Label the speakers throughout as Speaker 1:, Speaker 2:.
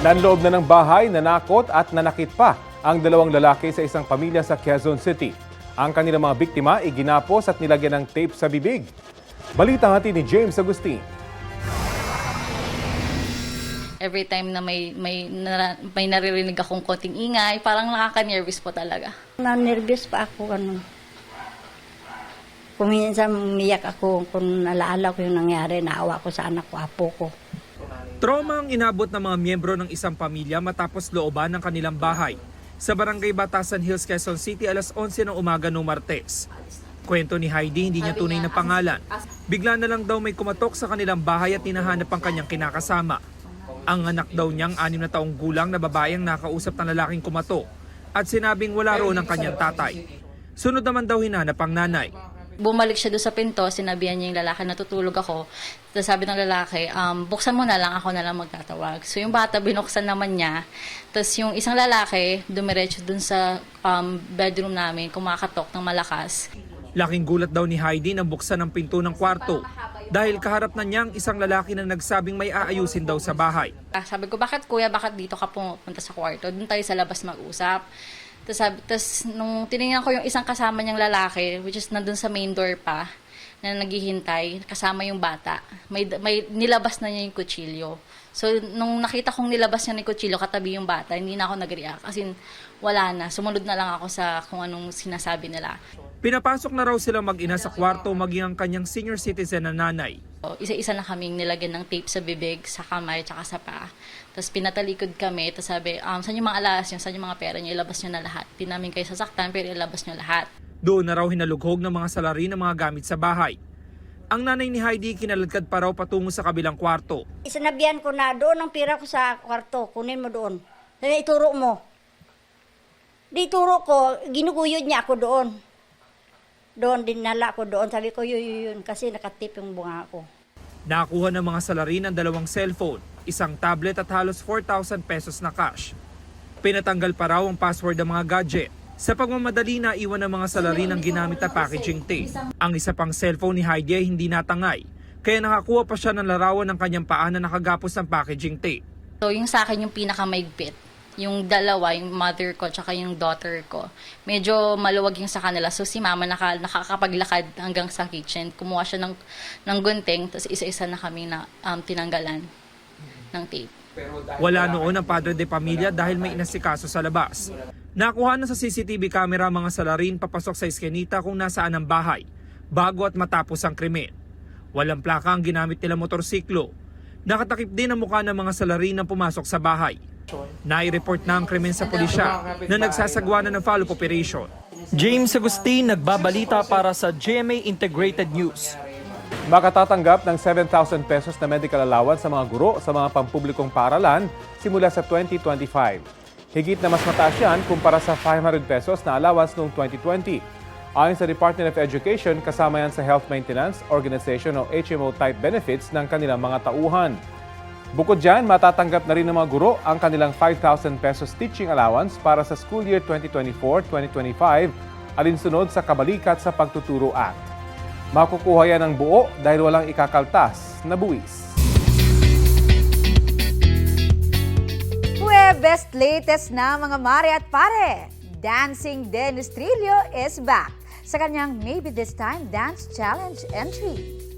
Speaker 1: Nanloob na ng bahay, nanakot at nanakit pa ang dalawang lalaki sa isang pamilya sa Quezon City. Ang kanilang mga biktima iginapos at nilagyan ng tape sa bibig. Balita hati ni James Agustin.
Speaker 2: Every time na may may nara, may naririnig akong konting ingay, parang nakaka-nervous po talaga.
Speaker 3: Na-nervous pa ako, ano. Kung minsan umiyak ako, kung nalaala ko yung nangyari, naawa ko sa anak ko, apo ko.
Speaker 4: Trauma ang inabot ng mga miyembro ng isang pamilya matapos looban ng kanilang bahay sa Barangay Batasan Hills, Quezon City alas 11 ng umaga noong Martes. Kwento ni Heidi, hindi niya tunay na pangalan. Bigla na lang daw may kumatok sa kanilang bahay at hinahanap ang kanyang kinakasama. Ang anak daw niyang anim na taong gulang na babae ang nakausap ng lalaking kumatok at sinabing wala roon ang kanyang tatay. Sunod naman daw hinanap ang nanay.
Speaker 2: Bumalik siya doon sa pinto, sinabihan niya yung lalaki na tutulog ako. Tapos sabi ng lalaki, um, buksan mo na lang, ako na lang magtatawag. So yung bata, binuksan naman niya. Tapos yung isang lalaki, dumiretso doon sa um, bedroom namin, kumakatok ng malakas.
Speaker 4: Laking gulat daw ni Heidi nang buksan ang pinto ng kwarto dahil kaharap na niya ang isang lalaki na nagsabing may aayusin daw sa bahay.
Speaker 2: Ah, sabi ko, bakit kuya, bakit dito ka pumunta sa kwarto? Doon tayo sa labas mag-usap. Tapos, sabi, tapos nung tinignan ko yung isang kasama niyang lalaki, which is nandun sa main door pa, na naghihintay, kasama yung bata. May, may nilabas na niya yung kutsilyo. So, nung nakita kong nilabas niya yung kutsilyo, katabi yung bata, hindi na ako nag-react. As in, wala na. Sumunod na lang ako sa kung anong sinasabi nila.
Speaker 4: Pinapasok na raw sila mag-ina sa kwarto maging ang kanyang senior citizen na nanay.
Speaker 2: Isa-isa na kaming nilagyan ng tape sa bibig, sa kamay, tsaka sa paa. Tapos pinatalikod kami, tapos sabi, um, saan yung mga alas nyo, saan yung mga pera nyo, ilabas nyo na lahat. Di namin kayo sasaktan, pero ilabas nyo lahat.
Speaker 4: Doon na raw hinalughog ng mga salarin ng mga gamit sa bahay. Ang nanay ni Heidi kinaladkad pa raw patungo sa kabilang kwarto.
Speaker 3: Isinabihan ko na, doon ang pira ko sa kwarto, kunin mo doon. Sabi, ituro mo. Di ituro ko, ginuguyod niya ako doon. Doon, dinala ko doon. Sabi ko, yun, yun, yun, kasi nakatip yung bunga ko.
Speaker 4: Nakakuha ng mga salarin ng dalawang cellphone, isang tablet at halos 4,000 pesos na cash. Pinatanggal pa raw ang password ng mga gadget. Sa pagmamadali na iwan ng mga salarin ang ginamit na packaging tape. Ang isa pang cellphone ni Heidi ay hindi natangay, kaya nakakuha pa siya ng larawan ng kanyang paa na nakagapos ng packaging tape.
Speaker 2: So, yung sa akin yung pinakamaigpit. Yung dalawa, yung mother ko, tsaka yung daughter ko. Medyo maluwag yung sa kanila. So, si mama naka, nakakapaglakad hanggang sa kitchen. Kumuha siya ng, ng gunting, tapos isa-isa na kami na um, tinanggalan ng tape.
Speaker 4: Wala noon ang padre de pamilya dahil may inasikaso sa labas. Nakuha na sa CCTV camera mga salarin papasok sa iskenita kung nasaan ang bahay, bago at matapos ang krimen. Walang plaka ang ginamit nila motorsiklo. Nakatakip din ang mukha ng mga salarin na pumasok sa bahay. Nai-report na ang krimen sa pulisya na nagsasagwa na ng follow-up operation.
Speaker 5: James Agustin nagbabalita para sa GMA Integrated News.
Speaker 1: Makatatanggap ng 7,000 pesos na medical allowance sa mga guro sa mga pampublikong paaralan simula sa 2025. Higit na mas mataas yan kumpara sa 500 pesos na allowance noong 2020. Ayon sa Department of Education, kasama yan sa Health Maintenance Organization o HMO-type benefits ng kanilang mga tauhan. Bukod dyan, matatanggap na rin ng mga guro ang kanilang 5,000 pesos teaching allowance para sa school year 2024-2025 alinsunod sa Kabalikat sa Pagtuturo Act. Makukuha yan ng buo dahil walang ikakaltas na buwis.
Speaker 6: Huwebes latest na mga mare at pare. Dancing Dennis Trillo is back sa kanyang Maybe This Time Dance Challenge entry.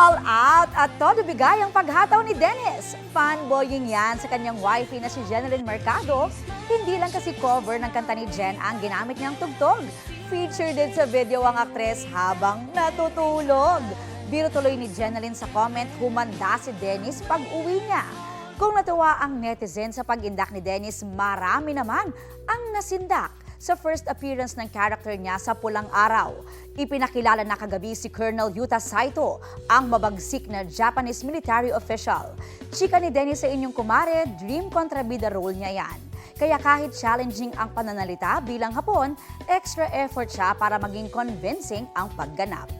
Speaker 6: All out at todo bigay ang paghataw ni Dennis. Fanboying yan sa kanyang wifey na si Jeneline Mercado. Hindi lang kasi cover ng kanta ni Jen ang ginamit niyang tugtog. Featured din sa video ang aktres habang natutulog. Biro tuloy ni Jeneline sa comment, humanda si Dennis pag uwi niya. Kung natuwa ang netizen sa pag-indak ni Dennis, marami naman ang nasindak sa first appearance ng character niya sa Pulang Araw. Ipinakilala na kagabi si Colonel Yuta Saito, ang mabagsik na Japanese military official. Chika ni Dennis sa inyong kumare, dream kontrabida role niya yan. Kaya kahit challenging ang pananalita bilang hapon, extra effort siya para maging convincing ang pagganap.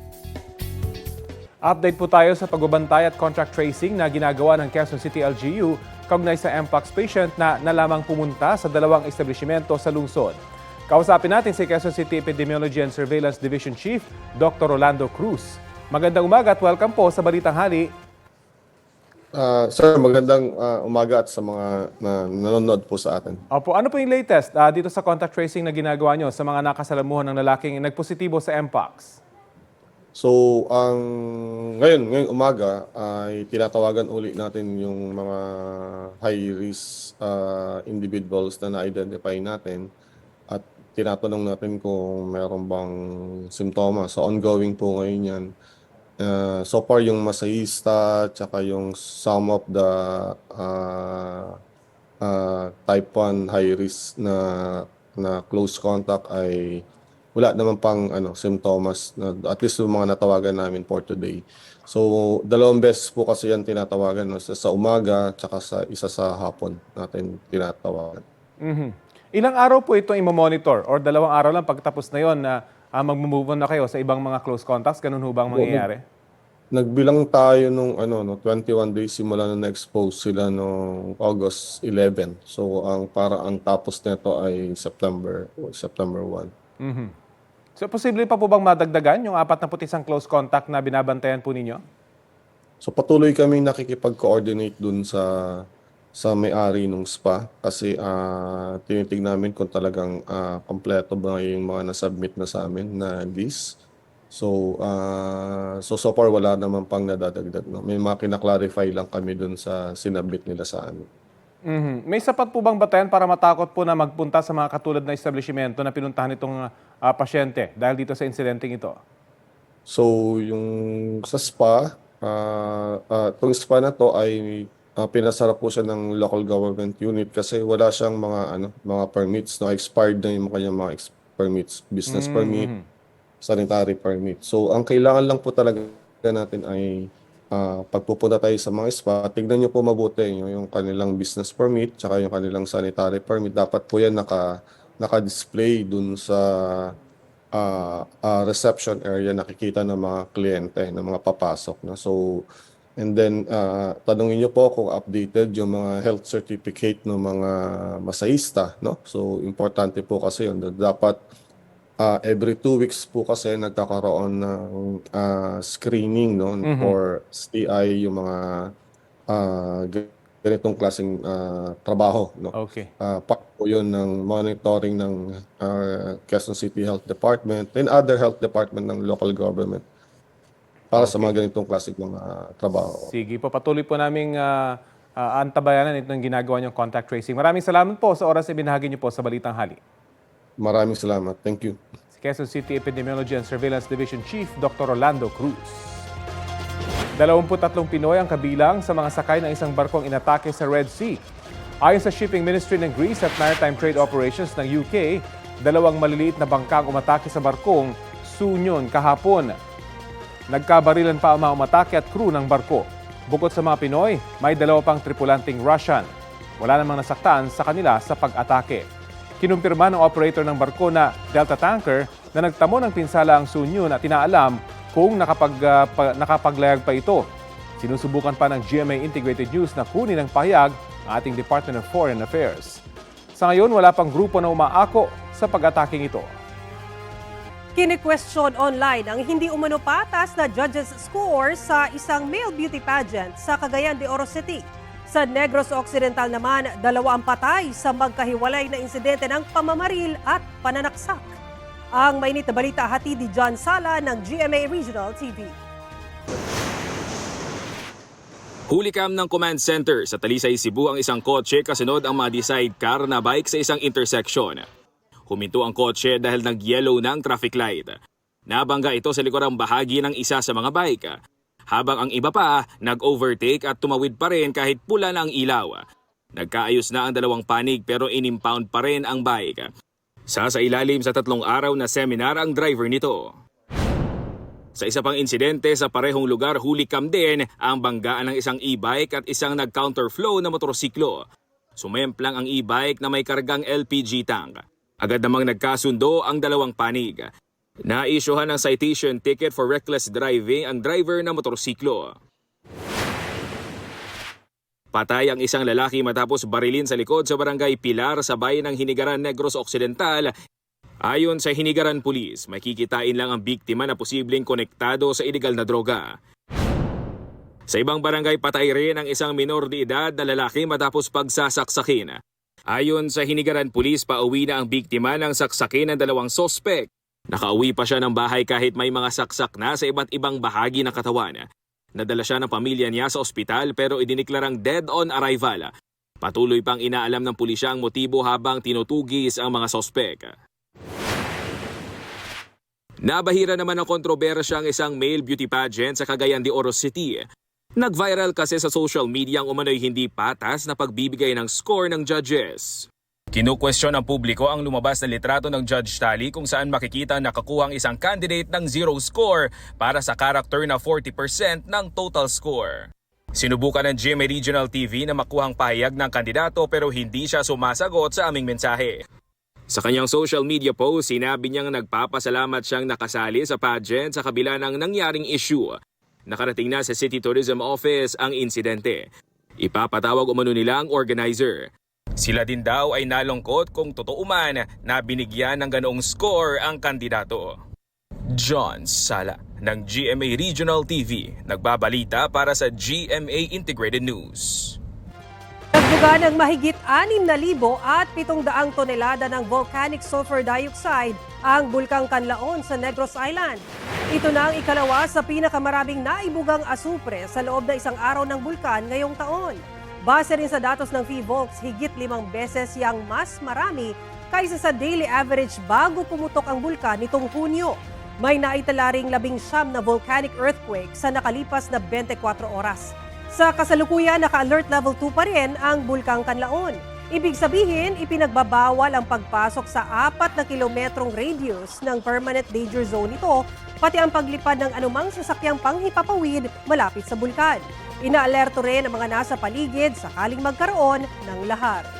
Speaker 1: Update po tayo sa pagbabantay at contract tracing na ginagawa ng Quezon City LGU kaugnay sa Mpox patient na nalamang pumunta sa dalawang establishmento sa lungsod. Kausapin natin si Quezon City Epidemiology and Surveillance Division Chief, Dr. Rolando Cruz. Magandang umaga at welcome po sa Balitang Hali.
Speaker 7: Ah, sir, magandang ah, umaga at sa mga na, nanonood po sa atin.
Speaker 1: Opo, ano po yung latest ah, dito sa contact tracing na ginagawa nyo sa mga nakasalamuhan ng lalaking nagpositibo sa Mpox?
Speaker 7: So, ang ngayon, ngayong umaga ay tinatawagan uli natin yung mga high risk ah, individuals na na-identify natin at tinatanong natin kung meron bang simptomas. So, ongoing po ngayon yan. Uh, so far, yung masahista, tsaka yung some of the uh, uh, type 1 high risk na na close contact ay wala naman pang ano symptoms na at least yung mga natawagan namin for today. So dalawang beses po kasi yan tinatawagan no? sa, sa umaga tsaka sa isa sa hapon natin tinatawagan.
Speaker 1: Mhm. Ilang araw po ito imo-monitor or dalawang araw lang pagtapos na yon na uh, mag-move on na kayo sa ibang mga close contacts? Ganun ho bang mangyayari?
Speaker 7: Nagbilang tayo nung ano no 21 days simula na na-expose sila no August 11. So ang para ang tapos nito ay September September 1.
Speaker 1: Mhm. So, posible pa po bang madagdagan yung 41 close contact na binabantayan po ninyo?
Speaker 7: So patuloy kaming nakikipag-coordinate dun sa sa may-ari ng spa kasi ah tinitig namin kung talagang ah, kompleto ba yung mga nasubmit na sa amin na list. So ah so so far wala naman pang nadadagdag no. May mga kina-clarify lang kami dun sa sinabit nila sa amin.
Speaker 1: Mhm. May sapat po bang batayan para matakot po na magpunta sa mga katulad na establishmento na pinuntahan itong ah, pasyente dahil dito sa insidenteng ito?
Speaker 7: So, yung sa spa, ah ah, itong spa na to ay ah, pinasara po siya ng local government unit kasi wala siyang mga ano, mga permits no expired na yung kanyang mga ex- permits, business permit, sanitary permit. So, ang kailangan lang po talaga natin ay ah, pagpupunta tayo sa mga spa, tignan niyo po mabuti yung, yung kanilang business permit tsaka yung kanilang sanitary permit. Dapat po yan naka naka-display dun sa ah, ah, reception area nakikita ng mga kliyente, ng mga papasok na. So, and then ah, tanungin niyo po kung updated yung mga health certificate ng mga masahista, no? So, importante po kasi yun. Dapat ah, every two weeks po kasi nagkakaroon ng ah, screening, no? For STI, yung mga ah, ganitong klaseng ah, trabaho, no?
Speaker 1: Okay.
Speaker 7: uh, part po yun ng monitoring ng uh, Quezon City Health Department and other health department ng local government para sa mga ganitong klaseng mga trabaho.
Speaker 1: Sige po, patuloy po naming ah, ah, antabayanan itong ginagawa niyong contact tracing. Maraming salamat po sa oras na binahagi niyo po sa Balitang Hali.
Speaker 7: Maraming salamat. Thank you.
Speaker 1: Si Quezon City Epidemiology and Surveillance Division Chief Dr. Rolando Cruz. 23 Pinoy ang kabilang sa mga sakay ng isang barkong inatake sa Red Sea. Ayon sa Shipping Ministry ng Greece at Maritime Trade Operations ng UK, dalawang maliliit na bangkang umatake sa barkong Sunyon kahapon. Nagkabarilan pa ang mga umatake at crew ng barko. Bukod sa mga Pinoy, may dalawa pang tripulanting Russian. Wala namang nasaktan sa kanila sa pag-atake. Kinumpirma ng operator ng barko na Delta Tanker na nagtamo ng pinsala ang Sunyon at inaalam kung nakapag, ah, pa- nakapaglayag pa ito. Sinusubukan pa ng GMA Integrated News na kunin ang pahayag ang ating Department of Foreign Affairs. Sa ngayon, wala pang grupo na umaako sa pag-ataking ito.
Speaker 8: Kini-question online ang hindi umano patas na judges score sa isang male beauty pageant sa Cagayan de Oro City. Sa Negros Occidental naman, dalawa ang patay sa magkahiwalay na insidente ng pamamaril at pananaksak. Ang mainit na balita hatid ni John Sala ng GMA Regional TV.
Speaker 9: Hulikam ng command center sa Talisay, Cebu ang isang kotse kasunod ang mga sidecar na bike sa isang intersection. Huminto ang kotse dahil nag-yellow na ang traffic light. Nabangga ito sa likurang bahagi ng isa sa mga bike. Habang ang iba pa nag-overtake at tumawid pa rin kahit pula na ang ilaw. Nagkaayos na ang dalawang panig pero inimpound pa rin ang bike. Sasa ilalim sa tatlong araw na seminar ang driver nito. Sa isa pang insidente sa parehong lugar, hulikam din ang banggaan ng isang e-bike at isang nag-counterflow na motorsiklo. Sumemplang ang e-bike na may kargang LPG tank. Agad namang nagkasundo ang dalawang panig. Naisyuhan ng citation ticket for reckless driving ang driver ng motorsiklo. Patay ang isang lalaki matapos barilin sa likod sa barangay Pilar sa bayan ng Hinigaran Negros Occidental. Ayon sa Hinigaran Police, may kikitain lang ang biktima na posibleng konektado sa illegal na droga. Sa ibang barangay patay rin ang isang minor de edad na lalaki matapos pagsasaksakin. Ayon sa Hinigaran Police, pauwi na ang biktima ng saksakin ng dalawang sospek. Nakauwi pa siya ng bahay kahit may mga saksak na sa iba't ibang bahagi ng katawan. Nadala siya ng pamilya niya sa ospital pero idiniklarang dead on arrival. Patuloy pang inaalam ng pulisya ang motibo habang tinutugis ang mga sospek. Nabahira naman ng kontrobersya ang isang male beauty pageant sa Cagayan de Oro City. Nag-viral kasi sa social media ang umano'y hindi patas na pagbibigay ng score ng judges. Kinukwestiyon ng publiko ang lumabas na litrato ng Judge Tally kung saan makikita nakakuha ang isang candidate ng zero score para sa character na 40% ng total score. Sinubukan ng GMA Regional TV na makuhang pahayag ng kandidato pero hindi siya sumasagot sa aming mensahe. Sa kanyang social media post, sinabi niyang nagpapasalamat siyang nakasali sa pageant sa kabila ng nangyaring issue. Nakarating na sa City Tourism Office ang insidente. Ipapatawag umano nila ang organizer. Sila din daw ay nalungkot kung totoo man na binigyan ng ganoong score ang kandidato. John Sala ng GMA Regional TV, nagbabalita para sa GMA Integrated News.
Speaker 8: Nagbuga ng mahigit 6,000 at 700 tonelada ng volcanic sulfur dioxide ang Bulkang Kanlaon sa Negros Island. Ito na ang ikalawa sa pinakamaraming naibugang asupre sa loob na isang araw ng bulkan ngayong taon. Base rin sa datos ng PHIVOLCS, higit limang beses yang mas marami kaysa sa daily average bago pumutok ang bulkan nitong Hunyo. May naitala ring labing siyam na volcanic earthquake sa nakalipas na 24 oras. Sa kasalukuyan, naka-alert level 2 pa rin ang Bulkang Kanlaon. Ibig sabihin, ipinagbabawal ang pagpasok sa apat na kilometrong radius ng permanent danger zone nito, pati ang paglipad ng anumang sasakyang panghipapawid malapit sa bulkan. Inaalerto rin ang mga nasa paligid sakaling magkaroon ng lahar.